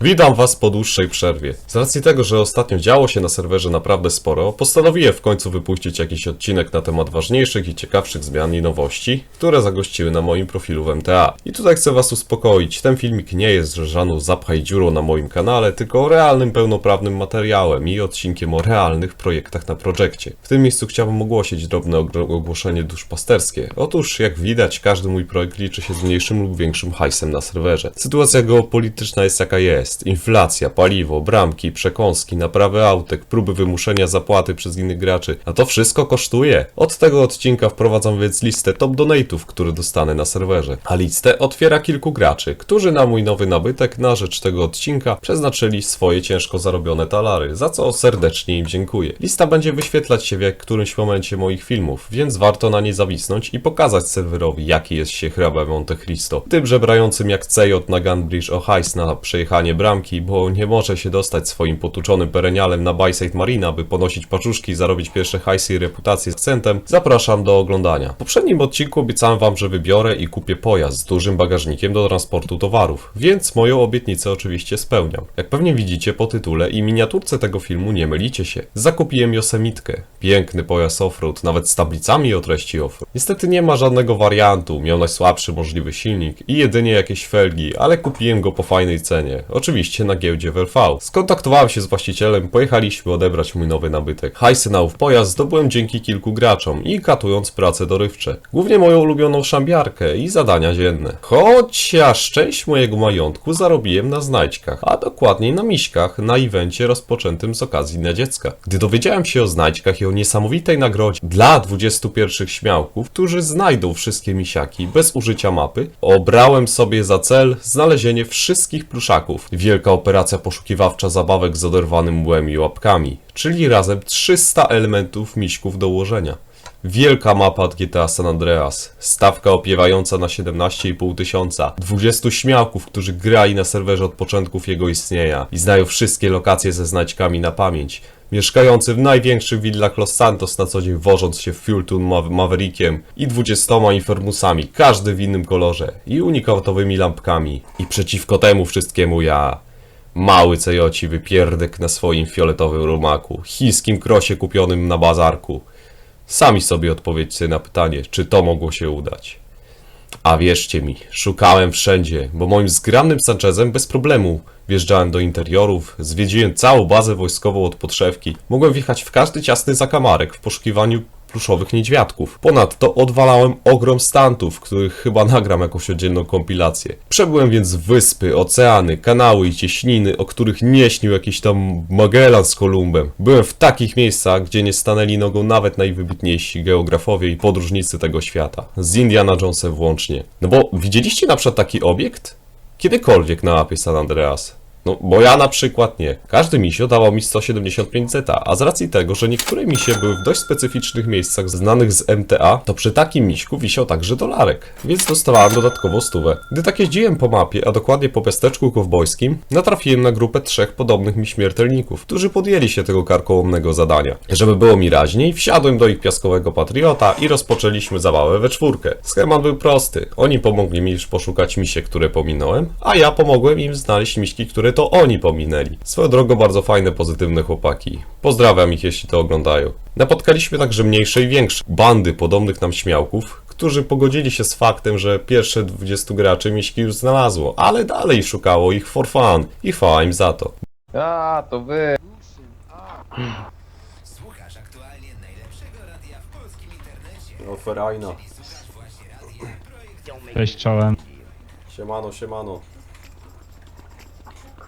Witam Was po dłuższej przerwie. Z racji tego, że ostatnio działo się na serwerze naprawdę sporo, postanowiłem w końcu wypuścić jakiś odcinek na temat ważniejszych i ciekawszych zmian i nowości, które zagościły na moim profilu w MTA. I tutaj chcę Was uspokoić, ten filmik nie jest żadną zapchaj dziurą na moim kanale, tylko realnym, pełnoprawnym materiałem i odcinkiem o realnych projektach na projekcie. W tym miejscu chciałbym ogłosić drobne ogłoszenie duszpasterskie. Otóż, jak widać, każdy mój projekt liczy się z mniejszym lub większym hajsem na serwerze. Sytuacja geopolityczna jest jaka jest. Inflacja, paliwo, bramki, przekąski, naprawy autek, próby wymuszenia zapłaty przez innych graczy. A to wszystko kosztuje. Od tego odcinka wprowadzam więc listę top donate'ów, które dostanę na serwerze. A listę otwiera kilku graczy, którzy na mój nowy nabytek na rzecz tego odcinka przeznaczyli swoje ciężko zarobione talary, za co serdecznie im dziękuję. Lista będzie wyświetlać się w jak którymś momencie moich filmów, więc warto na nie zawisnąć i pokazać serwerowi, jaki jest się hrabia Monte Cristo. Tym żebrającym jak CJ na Gunbridge o hajs na przejechanie bramki, bo nie może się dostać swoim potłuczonym perenialem na Byside Marina, by ponosić paczuszki i zarobić pierwsze hajsy i reputację z akcentem, zapraszam do oglądania. W poprzednim odcinku obiecałem wam, że wybiorę i kupię pojazd z dużym bagażnikiem do transportu towarów, więc moją obietnicę oczywiście spełniam. Jak pewnie widzicie po tytule i miniaturce tego filmu, nie mylicie się. Zakupiłem Yosemitkę. Piękny pojazd offroad, nawet z tablicami o treści offroad. Niestety nie ma żadnego wariantu, miał najsłabszy możliwy silnik i jedynie jakieś felgi, ale kupiłem go po fajnej cenie. Oczywiście na giełdzie w LV. Skontaktowałem się z właścicielem, pojechaliśmy odebrać mój nowy nabytek. Hajsy na ów pojazd zdobyłem dzięki kilku graczom i katując prace dorywcze. Głównie moją ulubioną szambiarkę i zadania dzienne. Chociaż część mojego majątku zarobiłem na znajdźkach, a dokładniej na miśkach na evencie rozpoczętym z okazji Dnia Dziecka. Gdy dowiedziałem się o znajdźkach i o niesamowitej nagrodzie dla 21 śmiałków, którzy znajdą wszystkie misiaki bez użycia mapy, obrałem sobie za cel znalezienie wszystkich pluszaków. Wielka operacja poszukiwawcza zabawek z oderwanym młem i łapkami, czyli razem 300 elementów miśków do ułożenia. Wielka mapa od GTA San Andreas, stawka opiewająca na 17,5 tysiąca, 20 śmiałków, którzy grali na serwerze od początków jego istnienia i znają wszystkie lokacje ze znajdźkami na pamięć, mieszkający w największych willach Los Santos na co dzień wożąc się Fueltoon Ma Maverickiem i 20 Infermusami, każdy w innym kolorze i unikatowymi lampkami. I przeciwko temu wszystkiemu ja... Mały cejociwy pierdek na swoim fioletowym rumaku, chińskim krosie kupionym na bazarku. Sami sobie odpowiedzcie na pytanie, czy to mogło się udać. A wierzcie mi, szukałem wszędzie, bo moim zgranym Sanchezem bez problemu wjeżdżałem do interiorów, zwiedziłem całą bazę wojskową od podszewki. Mogłem wjechać w każdy ciasny zakamarek w poszukiwaniu pluszowych niedźwiadków. Ponadto odwalałem ogrom stantów, których chyba nagram jakąś oddzielną kompilację. Przebyłem więc wyspy, oceany, kanały i cieśniny, o których nie śnił jakiś tam Magellan z Kolumbem. Byłem w takich miejscach, gdzie nie stanęli nogą nawet najwybitniejsi geografowie i podróżnicy tego świata. Z Indiana Jonesem włącznie. No bo widzieliście na przykład taki obiekt? Kiedykolwiek na mapie San Andreas. No, bo ja na przykład nie. Każdy misio dawał mi 175 zeta, a z racji tego, że niektóre misie były w dość specyficznych miejscach znanych z MTA, to przy takim miśku wisiał także dolarek, więc dostawałem dodatkową stówę. Gdy tak jeździłem po mapie, a dokładnie po miasteczku kowbojskim, natrafiłem na grupę trzech podobnych mi śmiertelników, którzy podjęli się tego karkołomnego zadania. Żeby było mi raźniej, wsiadłem do ich piaskowego patriota i rozpoczęliśmy zabawę we czwórkę. Schemat był prosty. Oni pomogli mi już poszukać misie, które pominąłem, a ja pomogłem im znaleźć miśki, które to oni pominęli. Swoją drogą bardzo fajne, pozytywne chłopaki. Pozdrawiam ich, jeśli to oglądają. Napotkaliśmy także mniejsze i większe bandy podobnych nam śmiałków, którzy pogodzili się z faktem, że pierwsze 20 graczy miśki już znalazło, ale dalej szukało ich for fun i chwała im za to. A, to wy. Słuchasz aktualnie najlepszego radia w polskim internecie. No ferajna. Cześć czołem. Siemano, siemano.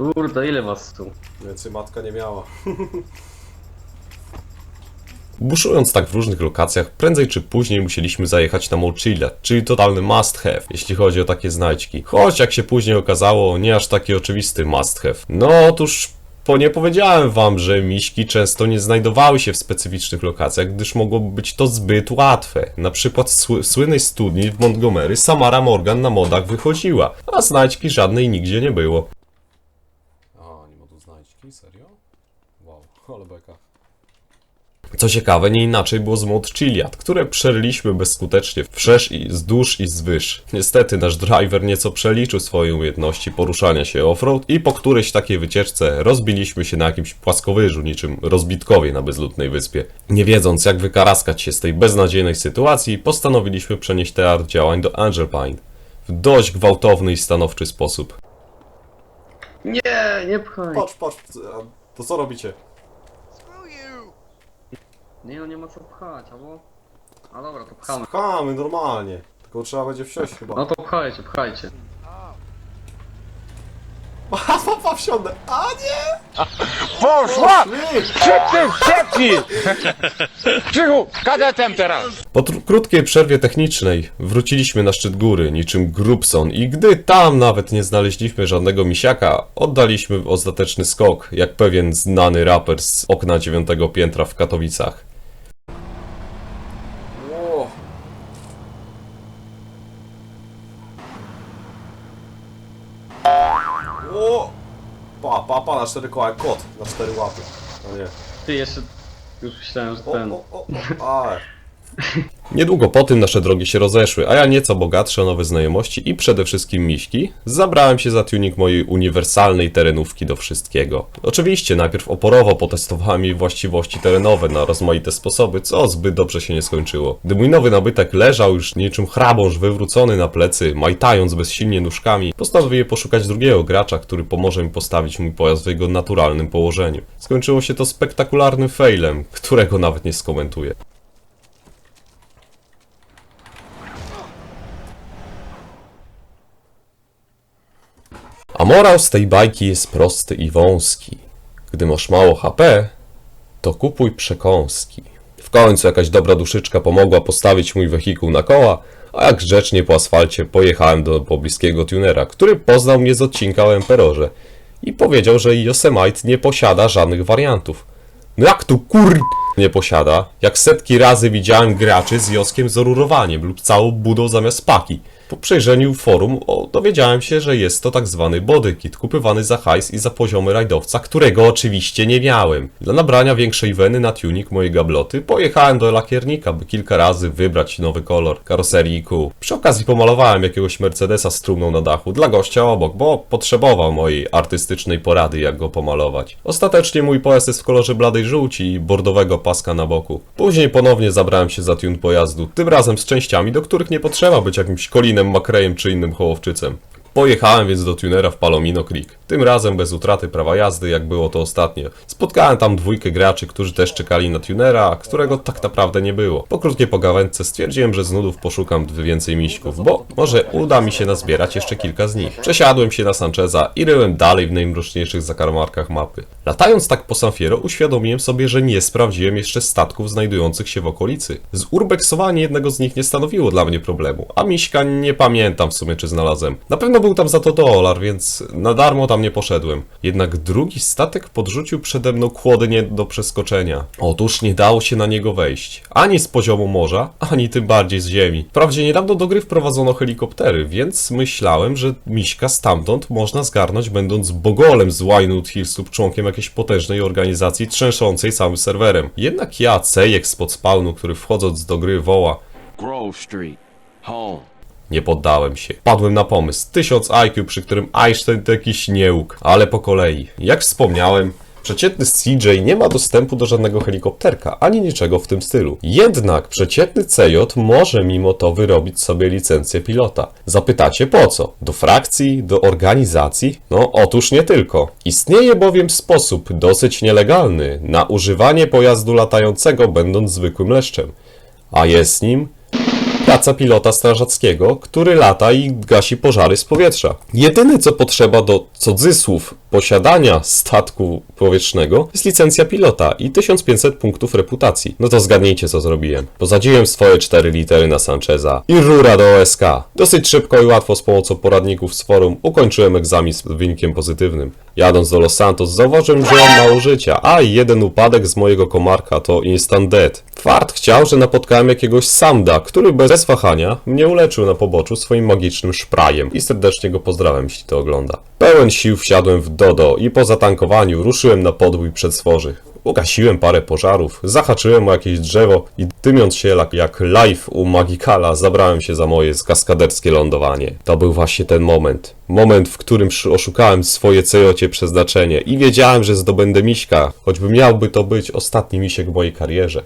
Kurde, ile was tu? Więcej matka nie miała. Buszując tak w różnych lokacjach, prędzej czy później musieliśmy zajechać na Mochila, czyli totalny must have, jeśli chodzi o takie znajdźki. Choć jak się później okazało, nie aż taki oczywisty must have. No otóż bo nie powiedziałem wam, że miśki często nie znajdowały się w specyficznych lokacjach, gdyż mogłoby być to zbyt łatwe. Na przykład w sły- słynnej studni w Montgomery Samara Morgan na modach wychodziła, a znajdźki żadnej nigdzie nie było. Znajdźki? Serio? Wow, ale. Co ciekawe, nie inaczej było z mod Chiliad, które przeryliśmy bezskutecznie wszerz i wzdłuż i zwyż. Niestety nasz driver nieco przeliczył swoje umiejętności poruszania się offroad i po którejś takiej wycieczce rozbiliśmy się na jakimś płaskowyżu, niczym rozbitkowie na bezludnej wyspie. Nie wiedząc jak wykaraskać się z tej beznadziejnej sytuacji, postanowiliśmy przenieść teatr działań do Angelpine w dość gwałtowny i stanowczy sposób. Nie, nie pchaj. Patrz, patrz, to co robicie? Nie no, nie ma co pchać, albo... A dobra, to pchamy. Pchamy normalnie, tylko trzeba będzie wsiąść chyba. No to pchajcie, pchajcie. A, papa wsiądę! A nie! Poszła! Szybciej, szybciej! Krzychu, kadetem teraz! Po krótkiej przerwie technicznej wróciliśmy na szczyt góry, niczym Grubson i gdy tam nawet nie znaleźliśmy żadnego misiaka, oddaliśmy ostateczny skok, jak pewien znany raper z okna dziewiątego piętra w Katowicach. Na cztery koła jak kot, na cztery łapy. No nie. Ty jeszcze... Już myślałem, że ten... o, o, o, Niedługo po tym nasze drogi się rozeszły, a ja nieco bogatszy o nowe znajomości i przede wszystkim miśki, zabrałem się za tuning mojej uniwersalnej terenówki do wszystkiego. Oczywiście najpierw oporowo potestowałem jej właściwości terenowe na rozmaite sposoby, co zbyt dobrze się nie skończyło. Gdy mój nowy nabytek leżał już niczym chrabąż wywrócony na plecy, majtając bezsilnie nóżkami, postanowiłem poszukać drugiego gracza, który pomoże mi postawić mój pojazd w jego naturalnym położeniu. Skończyło się to spektakularnym failem, którego nawet nie skomentuję. Morał z tej bajki jest prosty i wąski. Gdy masz mało HP, to kupuj przekąski. W końcu jakaś dobra duszyczka pomogła postawić mój wehikuł na koła, a jak grzecznie po asfalcie pojechałem do pobliskiego tunera, który poznał mnie z odcinka o Emperorze i powiedział, że Yosemite nie posiada żadnych wariantów. No jak tu kur... nie posiada, jak setki razy widziałem graczy z joskiem z orurowaniem lub całą budą zamiast paki. Po przejrzeniu forum o, dowiedziałem się, że jest to tak zwany body kit, kupywany za hajs i za poziomy rajdowca, którego oczywiście nie miałem. Dla nabrania większej weny na tuning mojej gabloty pojechałem do lakiernika, by kilka razy wybrać nowy kolor karoserii kół. Przy okazji pomalowałem jakiegoś Mercedesa z trumną na dachu dla gościa obok, bo potrzebował mojej artystycznej porady jak go pomalować. Ostatecznie mój pojazd jest w kolorze bladej żółci i bordowego paska na boku. Później ponownie zabrałem się za tune pojazdu, tym razem z częściami, do których nie potrzeba być jakimś kolinem, makrejem czy innym hołowczycem. Pojechałem więc do tunera w Palomino Creek. Tym razem bez utraty prawa jazdy, jak było to ostatnio. Spotkałem tam dwójkę graczy, którzy też czekali na tunera, którego tak naprawdę nie było. Po krótkiej pogawędce stwierdziłem, że z nudów poszukam więcej miśków, bo może uda mi się nazbierać jeszcze kilka z nich. Przesiadłem się na Sancheza i ryłem dalej w najmroczniejszych zakamarkach mapy. Latając tak po San Fierro uświadomiłem sobie, że nie sprawdziłem jeszcze statków znajdujących się w okolicy. Zurbeksowanie jednego z nich nie stanowiło dla mnie problemu, a miśka nie pamiętam w sumie czy znalazłem. Na pewno był tam za to dolar, więc na darmo tam nie poszedłem. Jednak drugi statek podrzucił przede mną kłody nie do przeskoczenia. Otóż nie dało się na niego wejść. Ani z poziomu morza, ani tym bardziej z ziemi. Wprawdzie niedawno do gry wprowadzono helikoptery, więc myślałem, że miśka stamtąd można zgarnąć będąc bogolem z Winewood Hills lub członkiem jakiejś potężnej organizacji trzęszącej całym serwerem. Jednak ja, cejek spod spawnu, który wchodząc do gry woła Grove Street, home. Nie poddałem się. Padłem na pomysł. 1000 IQ, przy którym Einstein to jakiś nieuk. Ale po kolei. Jak wspomniałem, przeciętny CJ nie ma dostępu do żadnego helikopterka, ani niczego w tym stylu. Jednak przeciętny CJ może mimo to wyrobić sobie licencję pilota. Zapytacie po co? Do frakcji? Do organizacji? No otóż nie tylko. Istnieje bowiem sposób dosyć nielegalny na używanie pojazdu latającego będąc zwykłym leszczem. A jest nim praca pilota strażackiego, który lata i gasi pożary z powietrza. Jedyne co potrzeba do cudzysłów posiadania statku powietrznego jest licencja pilota i 1500 punktów reputacji. No to zgadnijcie co zrobiłem. Posadziłem swoje cztery litery na Sancheza i rura do OSK. Dosyć szybko i łatwo z pomocą poradników z forum ukończyłem egzamin z wynikiem pozytywnym. Jadąc do Los Santos zauważyłem, że mam mało życia, a jeden upadek z mojego komarka to instant dead. Fart chciał, że napotkałem jakiegoś Samda, który bez wahania mnie uleczył na poboczu swoim magicznym szprajem i serdecznie go pozdrawiam, jeśli to ogląda. Pełen sił wsiadłem w Dodo i po zatankowaniu ruszyłem na podwój przedswoży. Ugasiłem parę pożarów, zahaczyłem o jakieś drzewo i dymiąc się jak, live u Magikala, zabrałem się za moje kaskaderskie lądowanie. To był właśnie ten moment. Moment, w którym oszukałem swoje cejocie przeznaczenie i wiedziałem, że zdobędę miśka, choćby miałby to być ostatni misiek w mojej karierze.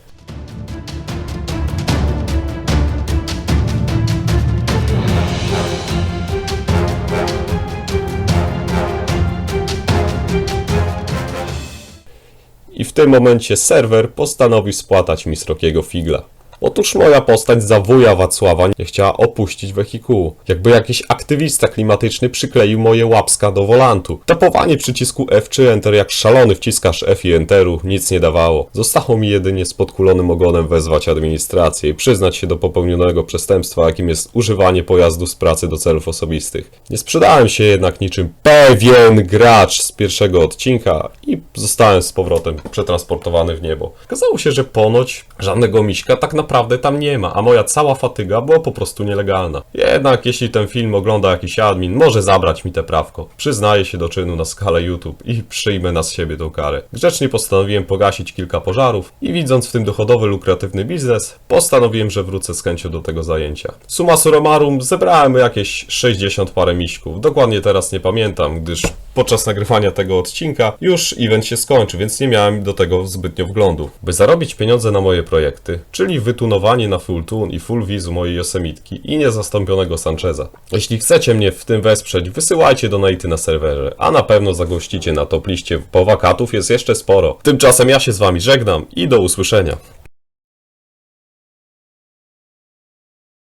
W tym momencie serwer postanowił spłatać mi srogiego figla. Otóż moja postać za wuja Wacława nie chciała opuścić wehikułu. Jakby jakiś aktywista klimatyczny przykleił moje łapska do wolantu. Tapowanie przycisku F czy Enter jak szalony wciskasz F i Enteru nic nie dawało. Zostało mi jedynie z podkulonym ogonem wezwać administrację i przyznać się do popełnionego przestępstwa, jakim jest używanie pojazdu z pracy do celów osobistych. Nie sprzedałem się jednak niczym pewien gracz z pierwszego odcinka i zostałem z powrotem przetransportowany w niebo. Okazało się, że ponoć żadnego miśka tak naprawdę tam nie ma, a moja cała fatyga była po prostu nielegalna. Jednak jeśli ten film ogląda jakiś admin, może zabrać mi te prawko. Przyznaję się do czynu na skalę YouTube i przyjmę na siebie tą karę. Grzecznie postanowiłem pogasić kilka pożarów i widząc w tym dochodowy, lukratywny biznes, postanowiłem, że wrócę z chęcią do tego zajęcia. Summa summarum, zebrałem jakieś 60 parę miśków. Dokładnie teraz nie pamiętam, gdyż podczas nagrywania tego odcinka już event się skończy, więc nie miałem do tego zbytnio wglądu. By zarobić pieniądze na moje projekty, czyli wytunowanie na full tune i full vizu mojej Yosemitki i niezastąpionego Sancheza. Jeśli chcecie mnie w tym wesprzeć, wysyłajcie donaty na serwerze, a na pewno zagościcie na top liście, bo wakatów jest jeszcze sporo. Tymczasem ja się z wami żegnam i do usłyszenia.